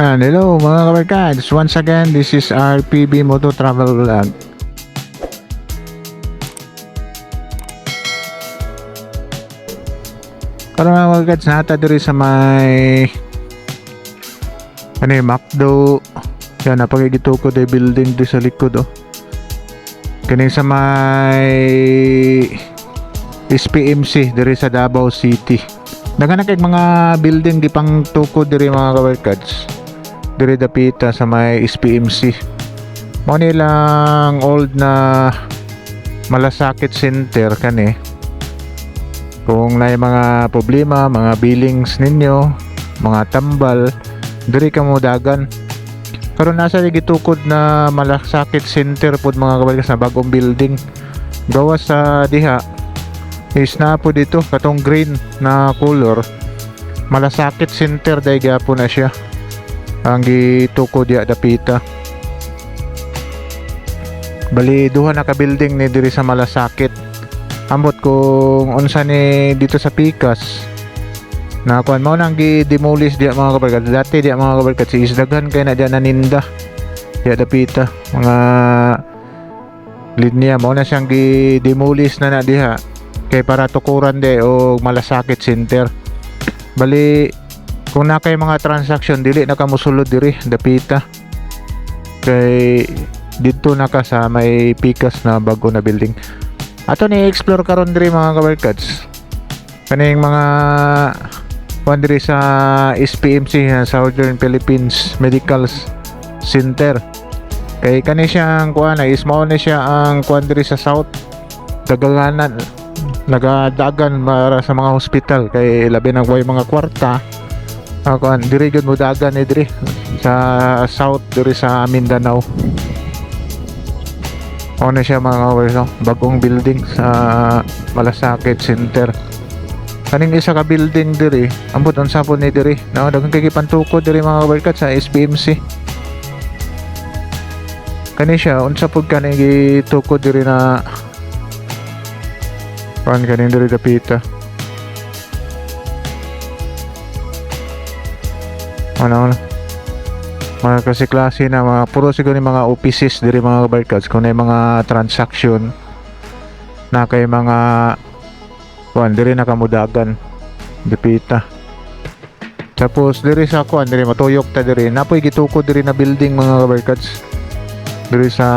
And hello mga kabarkads, once again this is RPB Moto Travel Vlog. Karon mga kabarkads, nata diri sa may ano yung McDo yan napagigito ko de building di sa likod oh. Kini sa may SPMC diri sa Davao City. Daghan na kay mga building di pang tukod diri mga kabarkads. Diri dapita sa may SPMC. Mo nilang old na malasakit center kani. Kung na mga problema, mga billings ninyo, mga tambal, diri ka mo dagan. Karon nasa gitukod na malasakit center pod mga kabarkads na bagong building. Gawa sa diha is na po dito katong green na color malasakit center day gapo na siya ang gituko diya dapita bali duha na ka building ni diri sa malasakit. Ambot kung unsa ni dito sa Pikas. Na kuan mao nang gi-demolish diya mga kabarkad. Dati diya mga kabarkad si isdaghan kay na diya naninda. Diya dapita mga linya mao na siyang gi-demolish na na diha. Kay para tukuran de o malasakit center. Bali kung na kay mga transaction dili na ka mosulod diri dapita. Kay dito na ka sa may pikas na bago na building. Ato ni explore karon diri mga kabarkads. Kaning mga kuan sa SPMC na Southern Philippines Medical Center. Kay kani siyang kuan na small na siya ang kuan sa south. Dagalanan nagadagan para sa mga hospital. Kay labi nang way mga kwarta ako an diri gyud mo dagan ni diri. Sa south diri sa Mindanao. Ano siya mga kawers no? bagong building sa Malasakit Center. Kaning isa ka building diri ambot ang sapon ni diri. No daghang kay pantukod diri mga kabarkat sa SPMC kani siya unsa pud kani gitukod diri na Kuan kanin diri dapita. Ano ano. Mga kasi klase na mga puro siguro ni mga offices diri mga kabarkads kung na mga transaction na kay mga kuan diri na kamudagan dapita. Tapos diri sa kuan diri matuyok ta diri napoy gitukod diri na building mga kabarkads. Diri sa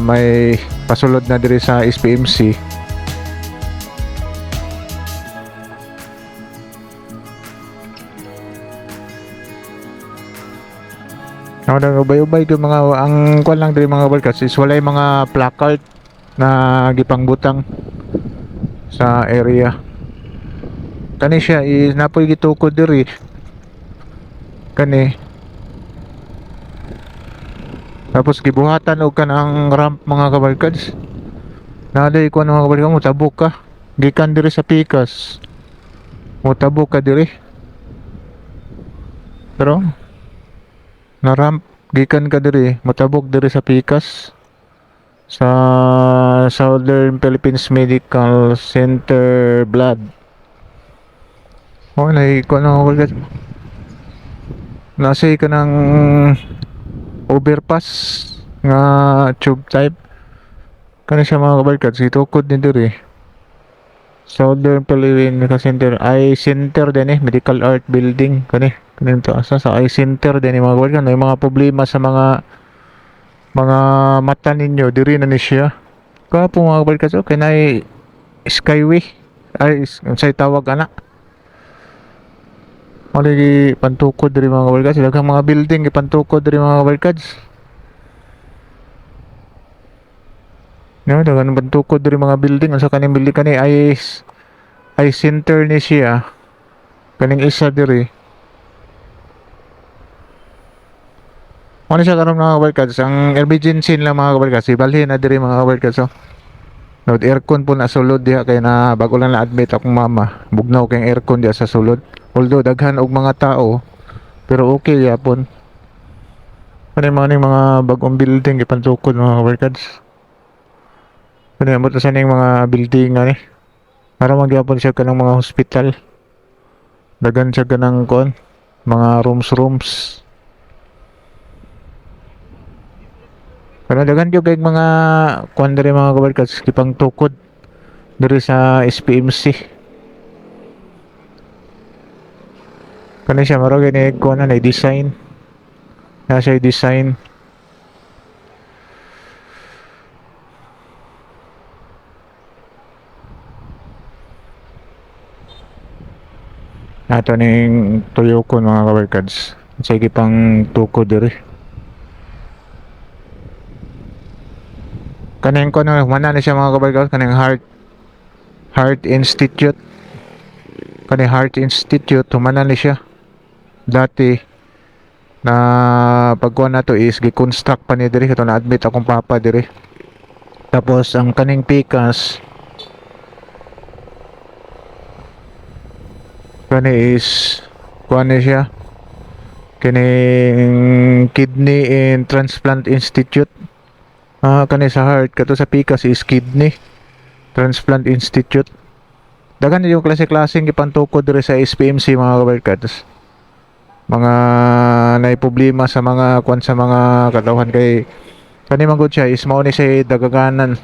may pasulod na diri sa SPMC. Ako na ubay-ubay ko mga ang kwan lang diri mga barkas is walay mga placard na gipangbutang sa area. Kani siya is napoy gitukod diri. Kani. Tapos gibuhatan og kanang ramp mga kabarkads. Naday ko mga kabarkads mo ka. Gikan diri sa Pikas. Mo ka diri. Pero na ramp gikan ka diri matabok diri sa Pikas sa Southern Philippines Medical Center Blood. Oh nay ko na wala nasa ka ng overpass nga tube type. Kani siya mga kabarkad si tukod ni diri. Southern Philippines Medical Center ay center din eh medical art building kani Ganito asa sa eye center din yung mga kabarkan. May mga problema sa mga mga mata ninyo. Diri na ni siya. Kapo mga kabarkan. So, kanay skyway. Ay, say tawag anak. Mali pantukod diri mga kabarkan. Sila kang mga building ipantukod diri mga kabarkan. No, dagan pantukod diri mga building. Asa kaning building kani ay ay center ni siya. Kaning isa diri. Ano siya karon mga kabarkads, ang emergency nila mga kabarkads, ibalhin na diri mga kabarkads. So. No, aircon po na sulod diha kay na bago lang na-admit akong mama. Bugnaw kay aircon diha sa sulod. Although daghan og mga tao, pero okay yapon. Ano yung mga, yung mga bagong building ipantukod mga kabarkads. Ano yung sa ning mga building ani. Para magyapon siya kanang mga hospital. Dagan siya kanang kon, mga rooms rooms. Pero daghan gyud kay mga kuan diri mga kabarkads kipang tukod diri sa SPMC. Kani siya maro gani kuan na design. Na siya design. Ato ning tuyokon mga kabarkads. Sige pang tukod diri. Kaning ko na mana na siya mga kabarkads kaning Heart Heart Institute. Kaning Heart Institute humana ni siya. Dati na pagkuha na to is gi-construct pa ni diri kato na admit akong papa diri. Tapos ang kaning pikas kani is kuha ni siya kining Kidney and Transplant Institute ah kani sa heart kato sa pikas is Kidney Transplant Institute. Daghan yung klase-klaseng gipantukod diri sa SPMC mga kabarkads. Mga nay problema sa mga kwan sa mga katawhan kay kani man siya is mao ni siya dagaganan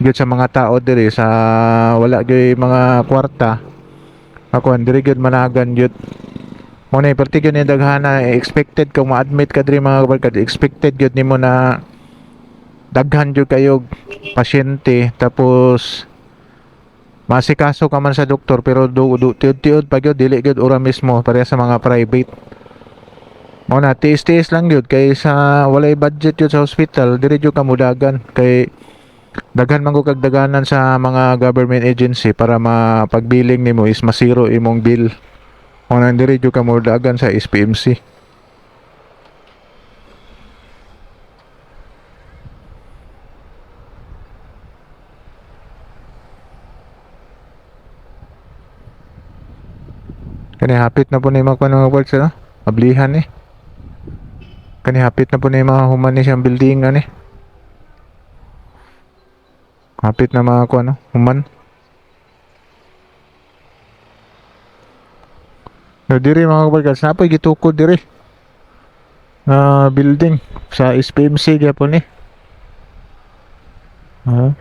gyud sa mga tao diri sa wala gyud mga kwarta. Ako diri gyud managan gyud. Mo na perti gyud ni daghana expected kung ma-admit ka diri mga kabarkad expected gyud nimo na daghan gyud kayo pasyente tapos masikaso ka man sa doktor pero du, du tiud-tiud pa gyud dili gyud ora mismo pareha sa mga private. Mo na tiis-tiis lang gyud kay sa walay budget gyud sa hospital diri gyud ka mudagan. Kay daghan man ko kag daganan sa mga government agency para mapagbiling nimo is masiro imong bill. Mo na diri gyud ka mudagan sa SPMC Kani hapit na po na yung mga kuno mga works, no? Ablihan eh. Kani hapit na po na yung mga human ni siyang building ani. Hapit na mga kuno, human. No, diri mga kabarkas, napoy gitukod diri. Ah, building sa SPMC gyapon eh. Ah.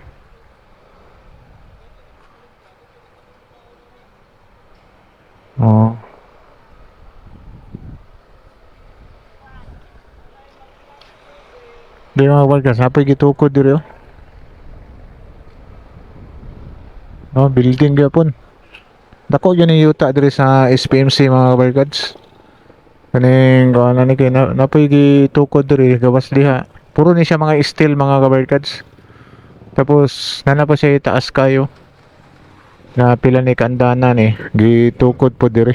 Oh. Di mga kabarkas, napoy gitukod diri oh. No, building gyapon. Dako yun yung yuta diri sa SPMC mga kabarkads. Kaning kuan na ni kay na, napoy gitukod diri gawas diha. Puro ni siya mga steel mga kabarkads. Tapos nana pa siya itaas kayo. Na pila ni kandanan eh. Gitukod po diri.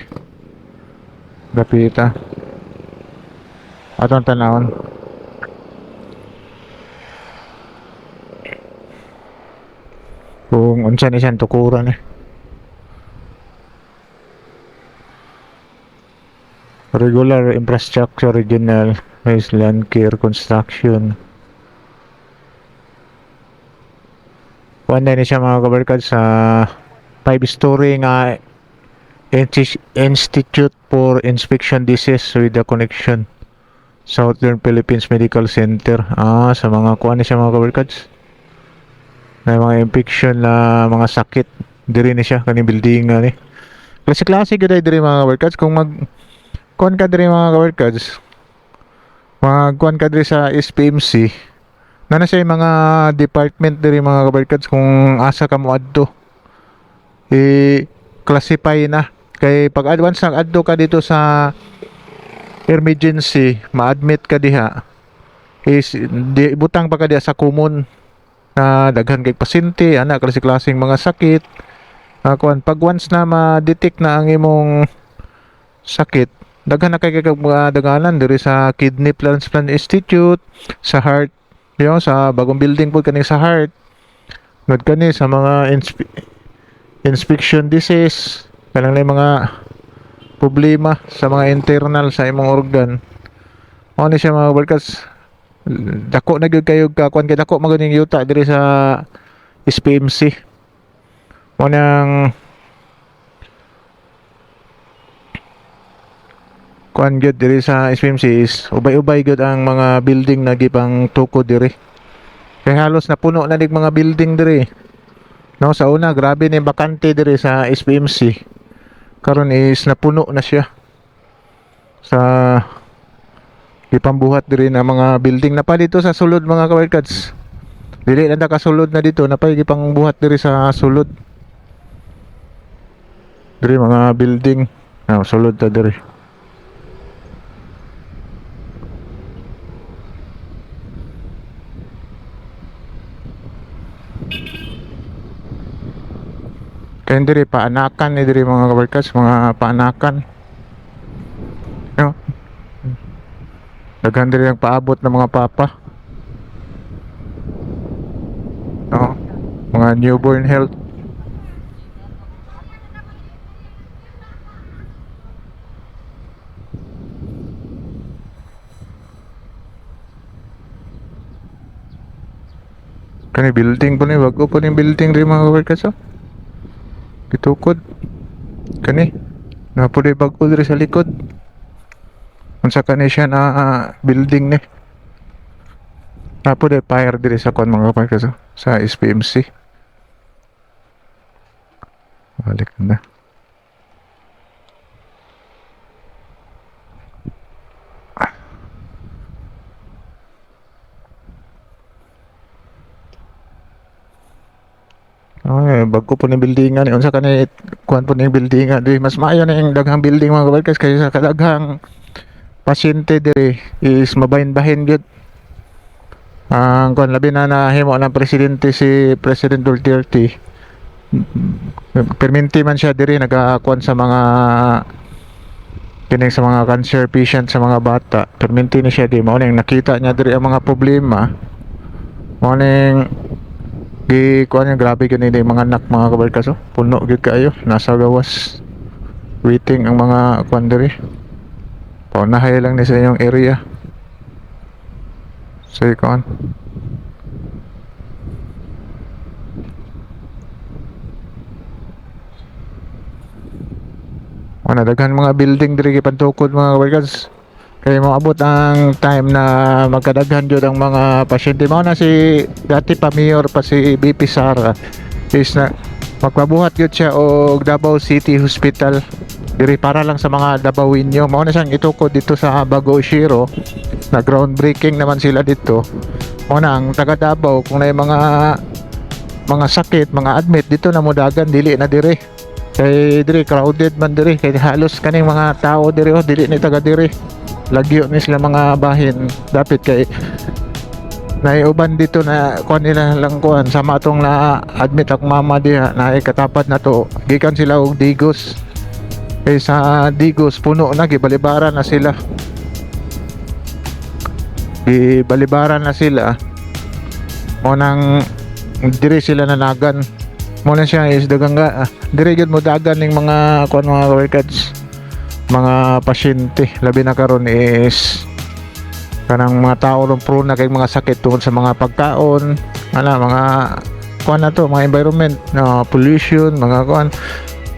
Gapita. Atong tanawon. Kung unsa ni siyang tukuran eh. Regular infrastructure regional Iceland care construction. Wanda ni siya mga kabarkad sa five-story nga Insti- Institute for Inspection Disease with the connection Southern Philippines Medical Center. Ah, sa mga kuan ni siya mga kabarkads. Na mga infection na mga sakit diri ni siya kani building nga ni. Klase-klase gud ay diri mga kabarkads kung mag kuan ka diri mga kabarkads. Mag kuan ka diri sa SPMC. Na na siya mga department diri mga kabarkads kung asa ka mo adto. I classify na. Kay pag advance nag adto ka dito sa emergency ma-admit ka diha is di butang pa ka diha sa common na daghan kay pasyente ana klase klaseng mga sakit. Uh, kuan pag once na ma-detect na ang imong sakit daghan na kay kay mga daganan diri sa Kidney Transplant Institute sa heart yo sa bagong building po kani sa heart. Ngod kani sa mga inspection disease. Kanang na mga problema sa mga internal sa imong organ. Mo ni siya mga workers dako na gyud kayo ka kuan kay dako maganing yuta diri sa SPMC mo nang kuan gyud diri sa SPMC is ubay-ubay gyud ang mga building na gipang tuko diri. Kay halos napuno na nig mga building diri. No, sa una grabe ni bakante diri sa SPMC. Karon is napuno na siya. Sa ipambuhat diri na mga building na pa dito sa sulod mga kabarkads. Dili na nakasulod na dito, napay gipang buhat diri sa sulod. Diri mga building. Ah, sulod ta diri. Kaya diri paanakan ni diri mga kabarkas, mga paanakan. Yo. Daghan diri ang paabot ng mga papa. No. Mga newborn health. Kani building po ni, bago po ni building rin mga kabarkas oh. Gitukod. Kani. Napuloy bago diri sa likod. Unsa kani siya na ah, building ni. Napuloy fire diri sa kon mga ko sa SPMC. Balik na. Ay, bago po ni buildingan. Unsa kani kuan po ni buildingan. Di mas maayo na yung daghang building mga kabarkas kaysa sa kadaghang pasyente diri is mabahin-bahin gyud. Ang kuan labi na nahimo ng presidente si President Duterte. Perminti man siya diri nagakuan sa mga kining sa mga cancer patient sa mga bata. Perminti ni siya di mao ning nakita niya diri ang mga problema. Mao ning Gi kuan yung grabe gani yung mga anak mga kabarkas oh. Puno gid kaayo nasa gawas. Waiting ang mga kuan diri. Paunahay lang ni sa inyong area. So kuan. Wala daghan mga building diri gipantukod mga kabarkas. Kaya moabot ang time na magkadaghan jud ang mga pasyente. Mao na si dati pa mayor pa si BP Sara. Is na magpabuhat jud siya og Davao City Hospital. Diri para lang sa mga Davawinyo. Mao na siyang itukod dito sa Bago Shiro. Na groundbreaking naman sila dito. Mao na ang taga Davao kung na mga mga sakit mga admit dito na mudagan dili na diri. Kay diri crowded man diri. Kay halos kaning mga tao diri oh dili ni taga diri lagyo ni sila mga bahin. Dapat kay naiuban dito na kuan nila lang kuan sama atong na admit ak mama diha na katapat na to. Gikan sila og digos. Kay sa digos puno na gibalibaran na sila. Gibalibaran na sila. Mo nang diri sila nanagan. Mo na siya is dagang nga ah, diri gyud mo dagan ning mga kuan mga workers mga pasyente labi na karon is kanang mga tao ron pro na kay mga sakit tungkol sa mga pagkaon ana mga kuan na to mga environment na pollution mga kuan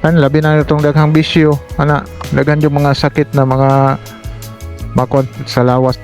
an labi na itong daghang bisyo ana daghan yung mga sakit na mga makon sa lawas